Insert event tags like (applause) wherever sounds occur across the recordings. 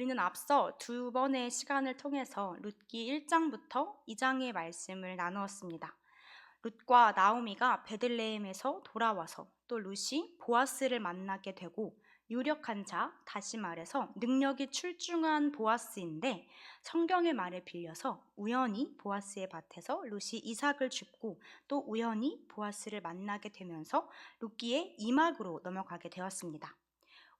우리는 앞서 두 번의 시간을 통해서 룻기 1장부터 2장의 말씀을 나누었습니다. 룻과 나오미가 베들레헴에서 돌아와서 또 룻이 보아스를 만나게 되고 유력한 자, 다시 말해서 능력이 출중한 보아스인데 성경의 말을 빌려서 우연히 보아스의 밭에서 룻이 이삭을 줍고 또 우연히 보아스를 만나게 되면서 룻기의 이막으로 넘어가게 되었습니다.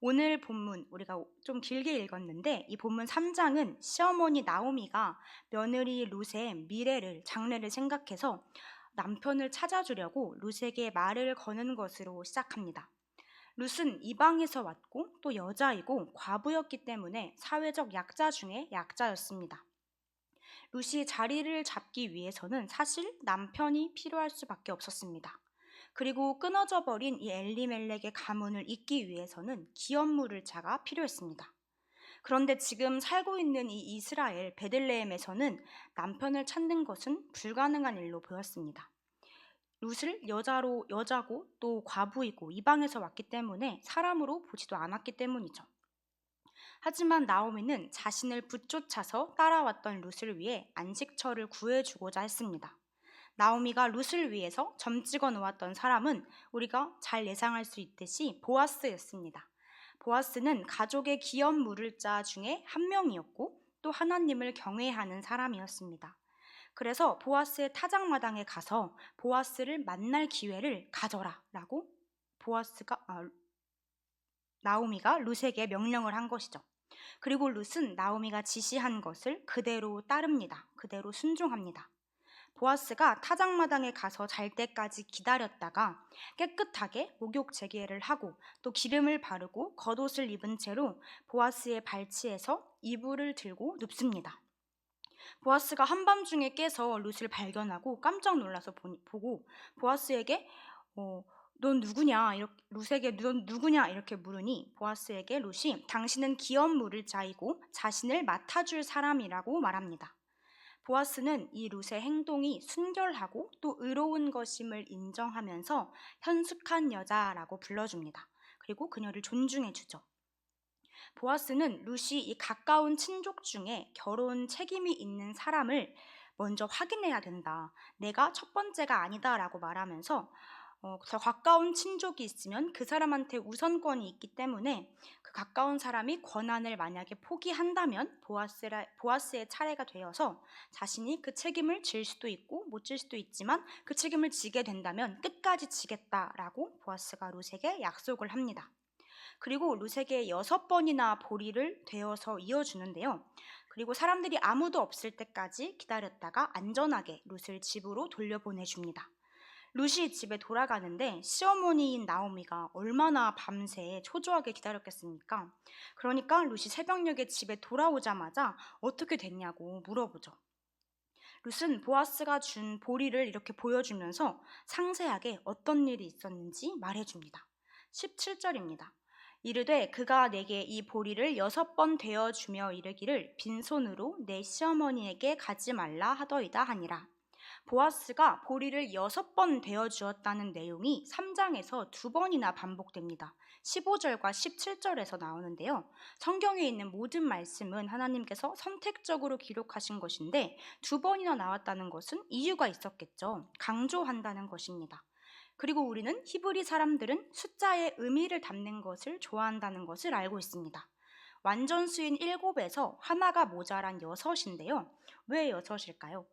오늘 본문 우리가 좀 길게 읽었는데 이 본문 3장은 시어머니 나오미가 며느리 룻의 미래를 장래를 생각해서 남편을 찾아주려고 룻에게 말을 거는 것으로 시작합니다. 룻은 이방에서 왔고 또 여자이고 과부였기 때문에 사회적 약자 중에 약자였습니다. 룻이 자리를 잡기 위해서는 사실 남편이 필요할 수밖에 없었습니다. 그리고 끊어져 버린 이 엘리멜렉의 가문을 잇기 위해서는 기업 물을 자가 필요했습니다. 그런데 지금 살고 있는 이 이스라엘 베들레헴에서는 남편을 찾는 것은 불가능한 일로 보였습니다. 룻을 여자로 여자고 또 과부이고 이방에서 왔기 때문에 사람으로 보지도 않았기 때문이죠. 하지만 나오미는 자신을 붙쫓아서 따라왔던 룻을 위해 안식처를 구해주고자 했습니다. 나오미가 룻을 위해서 점 찍어 놓았던 사람은 우리가 잘 예상할 수 있듯이 보아스였습니다. 보아스는 가족의 기업 물을 자 중에 한 명이었고 또 하나님을 경외하는 사람이었습니다. 그래서 보아스의 타작마당에 가서 보아스를 만날 기회를 가져라라고 보아스가 아, 나오미가 룻에게 명령을 한 것이죠. 그리고 룻은 나오미가 지시한 것을 그대로 따릅니다. 그대로 순종합니다. 보아스가 타작마당에 가서 잘 때까지 기다렸다가 깨끗하게 목욕 재개를 하고 또 기름을 바르고 겉옷을 입은 채로 보아스의 발치에서 이불을 들고 눕습니다. 보아스가 한밤중에 깨서 룻을 발견하고 깜짝 놀라서 보고 보아스에게 어, 넌 누구냐? 이렇게 룻에게 넌 누구냐? 이렇게 물으니 보아스에게 룻이 당신은 기업 물을 자이고 자신을 맡아줄 사람이라고 말합니다. 보아스는 이 룻의 행동이 순결하고 또 의로운 것임을 인정하면서 현숙한 여자라고 불러줍니다. 그리고 그녀를 존중해 주죠. 보아스는 룻이 이 가까운 친족 중에 결혼 책임이 있는 사람을 먼저 확인해야 된다. 내가 첫 번째가 아니다라고 말하면서 어, 더 가까운 친족이 있으면 그 사람한테 우선권이 있기 때문에 그 가까운 사람이 권한을 만약에 포기한다면 보아스라, 보아스의 차례가 되어서 자신이 그 책임을 질 수도 있고 못 질 수도 있지만 그 책임을 지게 된다면 끝까지 지겠다라고 보아스가 룻에게 약속을 합니다. 그리고 룻에게 여섯 번이나 보리를 되어서 이어주는데요. 그리고 사람들이 아무도 없을 때까지 기다렸다가 안전하게 룻을 집으로 돌려보내줍니다. 루시 집에 돌아가는데 시어머니인 나오미가 얼마나 밤새 초조하게 기다렸겠습니까? 그러니까 루시 새벽녘에 집에 돌아오자마자 어떻게 됐냐고 물어보죠. 룻은 보아스가 준 보리를 이렇게 보여주면서 상세하게 어떤 일이 있었는지 말해줍니다. 17절입니다. 이르되 그가 내게 이 보리를 여섯 번 되어 주며 이르기를 빈손으로 내 시어머니에게 가지 말라 하더이다 하니라. 보아스가 보리를 여섯 번 되어 주었다는 내용이 3장에서 두 번이나 반복됩니다. 15절과 17절에서 나오는데요. 성경에 있는 모든 말씀은 하나님께서 선택적으로 기록하신 것인데 두 번이나 나왔다는 것은 이유가 있었겠죠. 강조한다는 것입니다. 그리고 우리는 히브리 사람들은 숫자의 의미를 담는 것을 좋아한다는 것을 알고 있습니다. 완전 수인 7에서 하나가 모자란 여섯인데요. 왜 여섯일까요?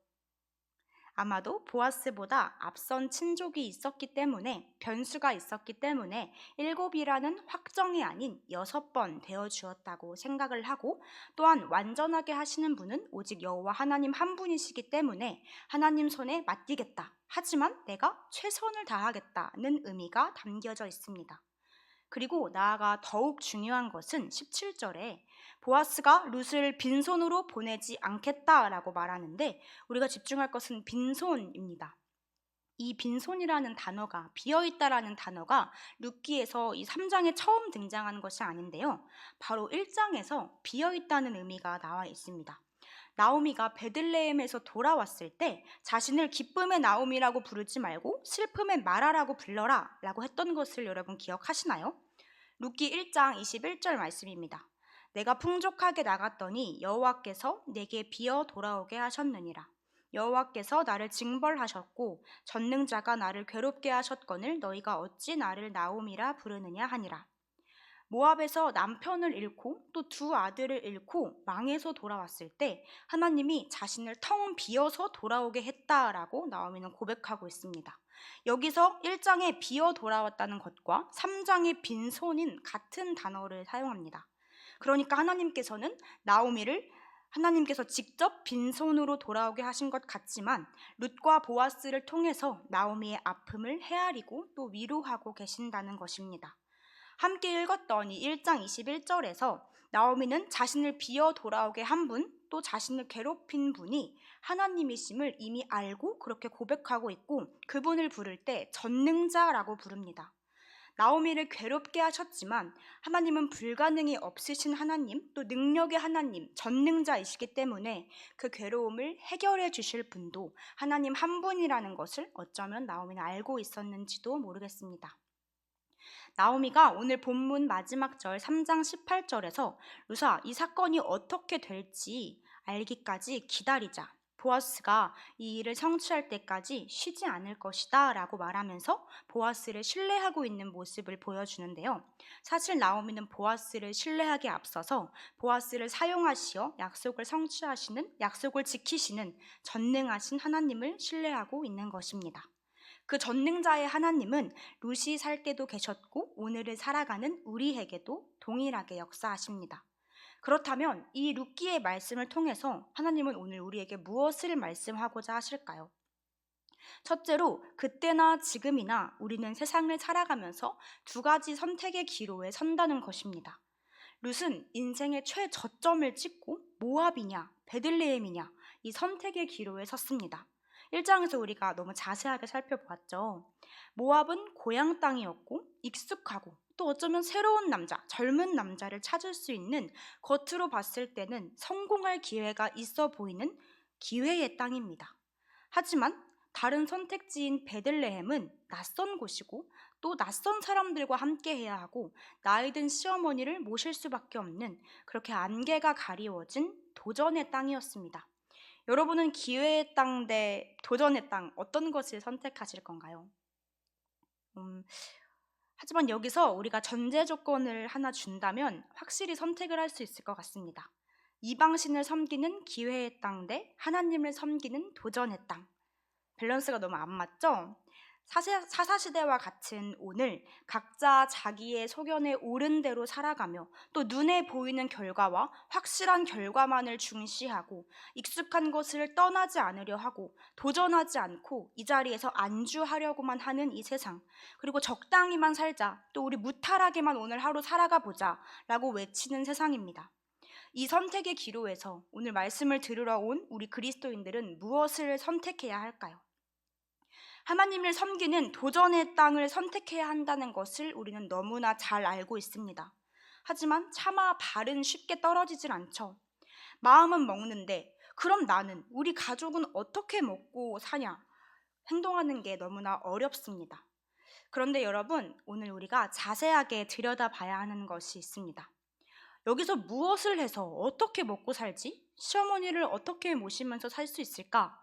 아마도 보아스보다 앞선 친족이 있었기 때문에 변수가 있었기 때문에 일곱이라는 확정이 아닌 여섯 번 되어 주었다고 생각을 하고 또한 완전하게 하시는 분은 오직 여호와 하나님 한 분이시기 때문에 하나님 손에 맡기겠다. 하지만 내가 최선을 다하겠다는 의미가 담겨져 있습니다. 그리고 나아가 더욱 중요한 것은 17절에 보아스가 룻을 빈손으로 보내지 않겠다라고 말하는데 우리가 집중할 것은 빈손입니다. 이 빈손이라는 단어가 비어있다라는 단어가 룻기에서 이 3장에 처음 등장하는 것이 아닌데요. 바로 1장에서 비어있다는 의미가 나와 있습니다. 나오미가 베들레헴에서 돌아왔을 때 자신을 기쁨의 나오미라고 부르지 말고 슬픔의 마라라고 불러라 라고 했던 것을 여러분 기억하시나요? 룻기 1장 21절 말씀입니다. 내가 풍족하게 나갔더니 여호와께서 내게 비어 돌아오게 하셨느니라. 여호와께서 나를 징벌하셨고 전능자가 나를 괴롭게 하셨거늘 너희가 어찌 나를 나옴이라 부르느냐 하니라. 모압에서 남편을 잃고 또 두 아들을 잃고 망해서 돌아왔을 때 하나님이 자신을 텅 비어서 돌아오게 했다라고 나오미는 고백하고 있습니다. 여기서 1장에 비어 돌아왔다는 것과 3장의 빈손인 같은 단어를 사용합니다. 그러니까 하나님께서는 나오미를 하나님께서 직접 빈손으로 돌아오게 하신 것 같지만 룻과 보아스를 통해서 나오미의 아픔을 헤아리고 또 위로하고 계신다는 것입니다. 함께 읽었던 이 1장 21절에서 나오미는 자신을 비어 돌아오게 한 분, 또 자신을 괴롭힌 분이 하나님이심을 이미 알고 그렇게 고백하고 있고 그분을 부를 때 전능자라고 부릅니다. 나오미를 괴롭게 하셨지만 하나님은 불가능이 없으신 하나님, 또 능력의 하나님, 전능자이시기 때문에 그 괴로움을 해결해 주실 분도 하나님 한 분이라는 것을 어쩌면 나오미는 알고 있었는지도 모르겠습니다. 나오미가 오늘 본문 마지막 절 3장 18절에서 루사 이 사건이 어떻게 될지 알기까지 기다리자. 보아스가 이 일을 성취할 때까지 쉬지 않을 것이다 라고 말하면서 보아스를 신뢰하고 있는 모습을 보여주는데요. 사실 나오미는 보아스를 신뢰하기에 앞서서 보아스를 사용하시어 약속을 성취하시는, 약속을 지키시는 전능하신 하나님을 신뢰하고 있는 것입니다. 그 전능자의 하나님은 루시 살 때도 계셨고 오늘을 살아가는 우리에게도 동일하게 역사하십니다. 그렇다면 이 루키의 말씀을 통해서 하나님은 오늘 우리에게 무엇을 말씀하고자 하실까요? 첫째로 그때나 지금이나 우리는 세상을 살아가면서 두 가지 선택의 기로에 선다는 것입니다. 룻은 인생의 최저점을 찍고 모압이냐 베들레헴이냐 이 선택의 기로에 섰습니다. 1장에서 우리가 너무 자세하게 살펴보았죠. 모압은 고향 땅이었고 익숙하고 또 어쩌면 새로운 남자, 젊은 남자를 찾을 수 있는 겉으로 봤을 때는 성공할 기회가 있어 보이는 기회의 땅입니다. 하지만 다른 선택지인 베들레헴은 낯선 곳이고 또 낯선 사람들과 함께 해야 하고 나이 든 시어머니를 모실 수밖에 없는 그렇게 안개가 가리워진 도전의 땅이었습니다. 여러분은 기회의 땅 대 도전의 땅 어떤 것을 선택하실 건가요? 음, 하지만 여기서 우리가 전제 조건을 하나 준다면 확실히 선택을 할 수 있을 것 같습니다. 이방신을 섬기는 기회의 땅 대 하나님을 섬기는 도전의 땅. 밸런스가 너무 안 맞죠? 사사시대와 같은 오늘 각자 자기의 소견에 옳은 대로 살아가며 또 눈에 보이는 결과와 확실한 결과만을 중시하고 익숙한 것을 떠나지 않으려 하고 도전하지 않고 이 자리에서 안주하려고만 하는 이 세상 그리고 적당히만 살자 또 우리 무탈하게만 오늘 하루 살아가 보자 라고 외치는 세상입니다. 이 선택의 기로에서 오늘 말씀을 들으러 온 우리 그리스도인들은 무엇을 선택해야 할까요? 하나님을 섬기는 도전의 땅을 선택해야 한다는 것을 우리는 너무나 잘 알고 있습니다. 하지만 차마 발은 쉽게 떨어지질 않죠. 마음은 먹는데 그럼 나는 우리 가족은 어떻게 먹고 사냐? 행동하는 게 너무나 어렵습니다. 그런데 여러분, 오늘 우리가 자세하게 들여다봐야 하는 것이 있습니다. 여기서 무엇을 해서 어떻게 먹고 살지? 시어머니를 어떻게 모시면서 살 수 있을까?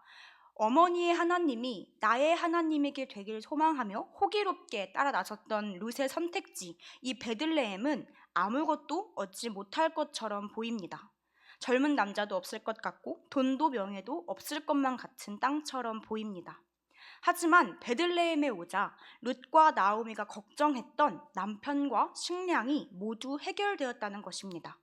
어머니의 하나님이 나의 하나님에게 되길 소망하며 호기롭게 따라 나섰던 룻의 선택지 이 베들레헴은 아무것도 얻지 못할 것처럼 보입니다. 젊은 남자도 없을 것 같고 돈도 명예도 없을 것만 같은 땅처럼 보입니다. 하지만 베들레헴에 오자 룻과 나오미가 걱정했던 남편과 식량이 모두 해결되었다는 것입니다.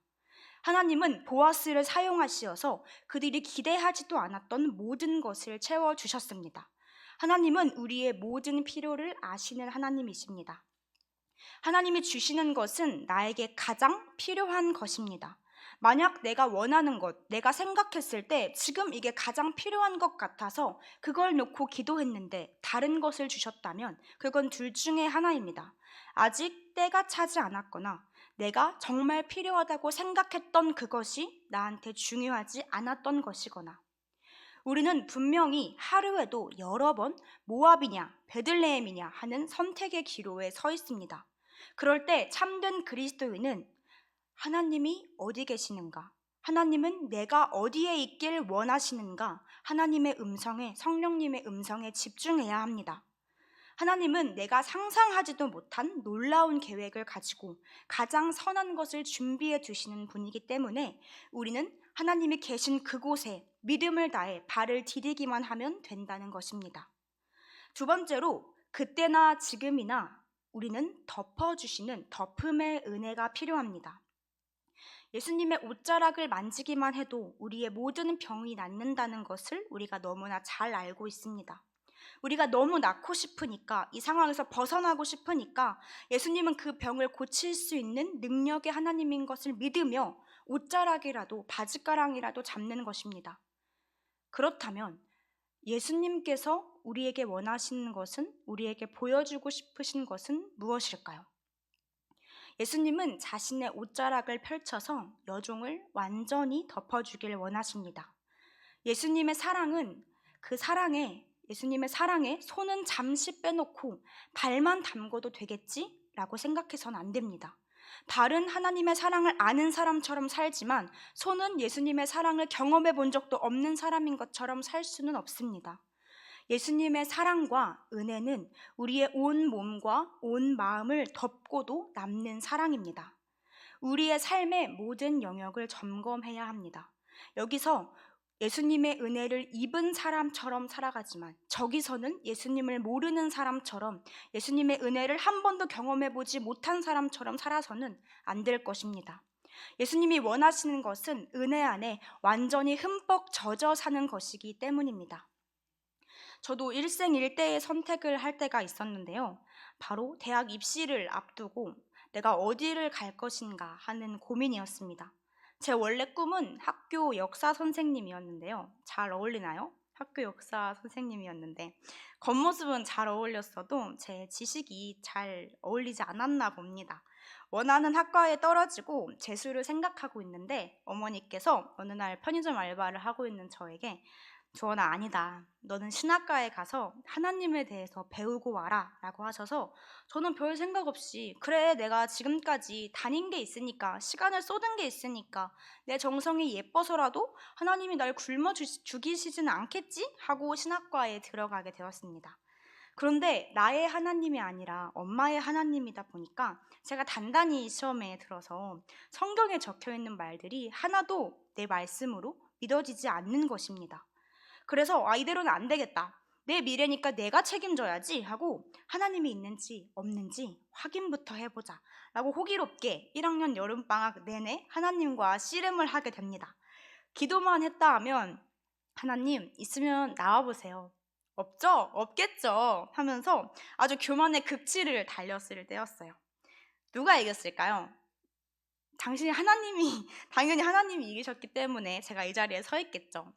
하나님은 보아스를 사용하시어서 그들이 기대하지도 않았던 모든 것을 채워 주셨습니다. 하나님은 우리의 모든 필요를 아시는 하나님이십니다. 하나님이 주시는 것은 나에게 가장 필요한 것입니다. 만약 내가 원하는 것, 내가 생각했을 때 지금 이게 가장 필요한 것 같아서 그걸 놓고 기도했는데 다른 것을 주셨다면 그건 둘 중에 하나입니다. 아직 때가 차지 않았거나 내가 정말 필요하다고 생각했던 그것이 나한테 중요하지 않았던 것이거나 우리는 분명히 하루에도 여러 번 모압이냐 베들레헴이냐 하는 선택의 기로에 서 있습니다. 그럴 때 참된 그리스도인은 하나님이 어디 계시는가? 하나님은 내가 어디에 있길 원하시는가? 하나님의 음성에, 성령님의 음성에 집중해야 합니다. 하나님은 내가 상상하지도 못한 놀라운 계획을 가지고 가장 선한 것을 준비해 두시는 분이기 때문에 우리는 하나님이 계신 그곳에 믿음을 다해 발을 디디기만 하면 된다는 것입니다. 두 번째로 그때나 지금이나 우리는 덮어주시는 덮음의 은혜가 필요합니다. 예수님의 옷자락을 만지기만 해도 우리의 모든 병이 낫는다는 것을 우리가 너무나 잘 알고 있습니다. 우리가 너무 낫고 싶으니까 이 상황에서 벗어나고 싶으니까 예수님은 그 병을 고칠 수 있는 능력의 하나님인 것을 믿으며 옷자락이라도 바지가랑이라도 잡는 것입니다. 그렇다면 예수님께서 우리에게 원하시는 것은 우리에게 보여주고 싶으신 것은 무엇일까요? 예수님은 자신의 옷자락을 펼쳐서 여종을 완전히 덮어주길 원하십니다. 예수님의 사랑은 그 사랑에 예수님의 사랑에 손은 잠시 빼놓고 발만 담궈도 되겠지? 라고 생각해서는 안 됩니다. 발은 하나님의 사랑을 아는 사람처럼 살지만 손은 예수님의 사랑을 경험해 본 적도 없는 사람인 것처럼 살 수는 없습니다. 예수님의 사랑과 은혜는 우리의 온 몸과 온 마음을 덮고도 남는 사랑입니다. 우리의 삶의 모든 영역을 점검해야 합니다. 여기서 예수님의 은혜를 입은 사람처럼 살아가지만 저기서는 예수님을 모르는 사람처럼 예수님의 은혜를 한 번도 경험해 보지 못한 사람처럼 살아서는 안 될 것입니다. 예수님이 원하시는 것은 은혜 안에 완전히 흠뻑 젖어 사는 것이기 때문입니다. 저도 일생일대의 선택을 할 때가 있었는데요. 바로 대학 입시를 앞두고 내가 어디를 갈 것인가 하는 고민이었습니다. 제 원래 꿈은 학교 역사 선생님이었는데요. 잘 어울리나요? 학교 역사 선생님이었는데 겉모습은 잘 어울렸어도 제 지식이 잘 어울리지 않았나 봅니다. 원하는 학과에 떨어지고 재수를 생각하고 있는데 어머니께서 어느 날 편의점 알바를 하고 있는 저에게 주원아 아니다. 너는 신학과에 가서 하나님에 대해서 배우고 와라 라고 하셔서 저는 별 생각 없이 그래 내가 지금까지 다닌 게 있으니까 시간을 쏟은 게 있으니까 내 정성이 예뻐서라도 하나님이 날 굶어 죽이시지는 않겠지? 하고 신학과에 들어가게 되었습니다. 그런데 나의 하나님이 아니라 엄마의 하나님이다 보니까 제가 단단히 시험에 들어서 성경에 적혀 있는 말들이 하나도 내 말씀으로 믿어지지 않는 것입니다. 그래서 아 이대로는 안 되겠다. 내 미래니까 내가 책임져야지 하고 하나님이 있는지 없는지 확인부터 해보자 라고 호기롭게 1학년 여름방학 내내 하나님과 씨름을 하게 됩니다. 기도만 했다 하면 하나님 있으면 나와보세요. 없죠? 없겠죠? 하면서 아주 교만의 극치를 달렸을 때였어요. 누가 이겼을까요? 당신이 하나님이, (laughs) 당연히 하나님이 이기셨기 때문에 제가 이 자리에 서 있겠죠.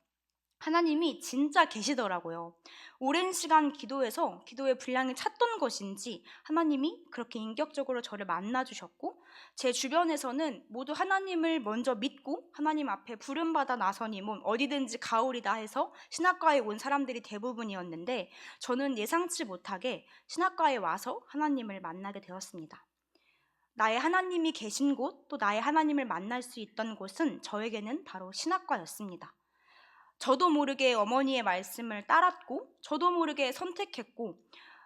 하나님이 진짜 계시더라고요. 오랜 시간 기도해서 기도의 분량이 찼던 것인지 하나님이 그렇게 인격적으로 저를 만나주셨고 제 주변에서는 모두 하나님을 먼저 믿고 하나님 앞에 부름받아 나서니 뭐 어디든지 가오리다 해서 신학과에 온 사람들이 대부분이었는데 저는 예상치 못하게 신학과에 와서 하나님을 만나게 되었습니다. 나의 하나님이 계신 곳, 또 나의 하나님을 만날 수 있던 곳은 저에게는 바로 신학과였습니다. 저도 모르게 어머니의 말씀을 따랐고, 저도 모르게 선택했고,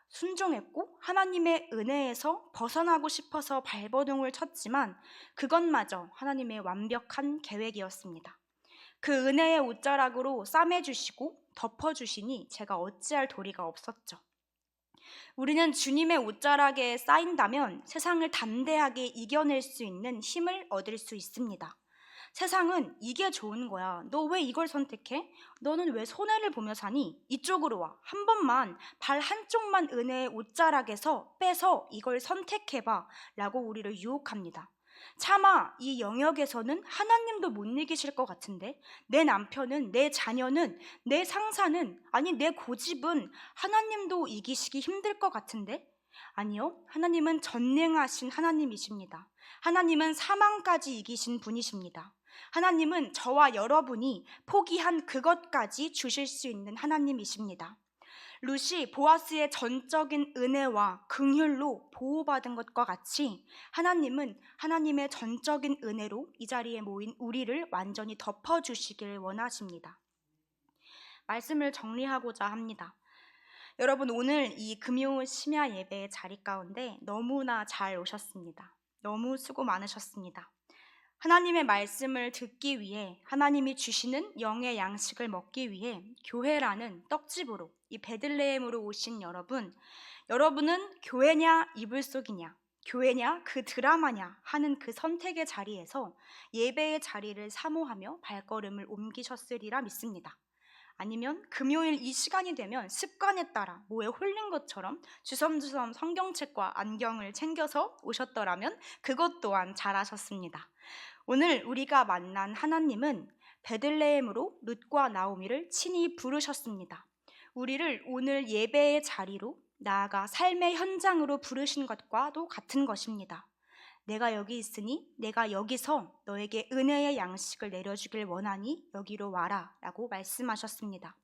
순종했고, 하나님의 은혜에서 벗어나고 싶어서 발버둥을 쳤지만, 그것마저 하나님의 완벽한 계획이었습니다. 그 은혜의 옷자락으로 싸매주시고 덮어주시니 제가 어찌할 도리가 없었죠. 우리는 주님의 옷자락에 쌓인다면 세상을 담대하게 이겨낼 수 있는 힘을 얻을 수 있습니다. 세상은 이게 좋은 거야. 너 왜 이걸 선택해? 너는 왜 손해를 보며 사니? 이쪽으로 와. 한 번만 발 한쪽만 은혜의 옷자락에서 빼서 이걸 선택해봐. 라고 우리를 유혹합니다. 차마 이 영역에서는 하나님도 못 이기실 것 같은데 내 남편은 내 자녀는 내 상사는 아니 내 고집은 하나님도 이기시기 힘들 것 같은데 아니요 하나님은 전능하신 하나님이십니다 하나님은 사망까지 이기신 분이십니다 하나님은 저와 여러분이 포기한 그것까지 주실 수 있는 하나님이십니다. 룻이 보아스의 전적인 은혜와 긍휼로 보호받은 것과 같이 하나님은 하나님의 전적인 은혜로 이 자리에 모인 우리를 완전히 덮어 주시길 원하십니다. 말씀을 정리하고자 합니다. 여러분 오늘 이 금요 심야 예배 자리 가운데 너무나 잘 오셨습니다. 너무 수고 많으셨습니다. 하나님의 말씀을 듣기 위해 하나님이 주시는 영의 양식을 먹기 위해 교회라는 떡집으로 이 베들레헴으로 오신 여러분, 여러분은 교회냐 이불 속이냐, 교회냐 그 드라마냐 하는 그 선택의 자리에서 예배의 자리를 사모하며 발걸음을 옮기셨으리라 믿습니다. 아니면 금요일 이 시간이 되면 습관에 따라 뭐에 홀린 것처럼 주섬주섬 성경책과 안경을 챙겨서 오셨더라면 그것 또한 잘하셨습니다. 오늘 우리가 만난 하나님은 베들레헴으로 룻과 나오미를 친히 부르셨습니다. 우리를 오늘 예배의 자리로 나아가 삶의 현장으로 부르신 것과도 같은 것입니다. 내가 여기 있으니 내가 여기서 너에게 은혜의 양식을 내려주길 원하니 여기로 와라 라고 말씀하셨습니다.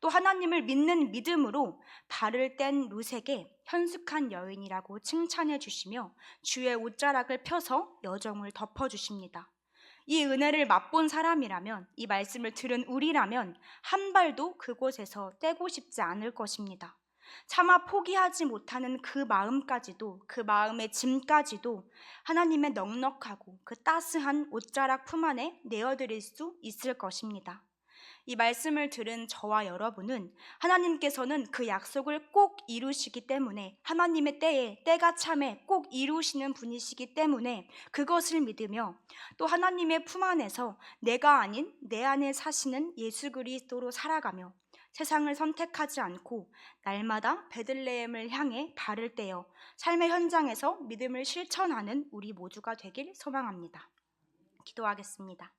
또 하나님을 믿는 믿음으로 발을 뗀 룻에게 현숙한 여인이라고 칭찬해 주시며 주의 옷자락을 펴서 여정을 덮어 주십니다. 이 은혜를 맛본 사람이라면 이 말씀을 들은 우리라면 한 발도 그곳에서 떼고 싶지 않을 것입니다. 차마 포기하지 못하는 그 마음까지도 그 마음의 짐까지도 하나님의 넉넉하고 그 따스한 옷자락 품 안에 내어드릴 수 있을 것입니다. 이 말씀을 들은 저와 여러분은 하나님께서는 그 약속을 꼭 이루시기 때문에 하나님의 때에 때가 참에 꼭 이루시는 분이시기 때문에 그것을 믿으며 또 하나님의 품 안에서 내가 아닌 내 안에 사시는 예수 그리스도로 살아가며 세상을 선택하지 않고 날마다 베들레헴을 향해 발을 떼어 삶의 현장에서 믿음을 실천하는 우리 모두가 되길 소망합니다. 기도하겠습니다.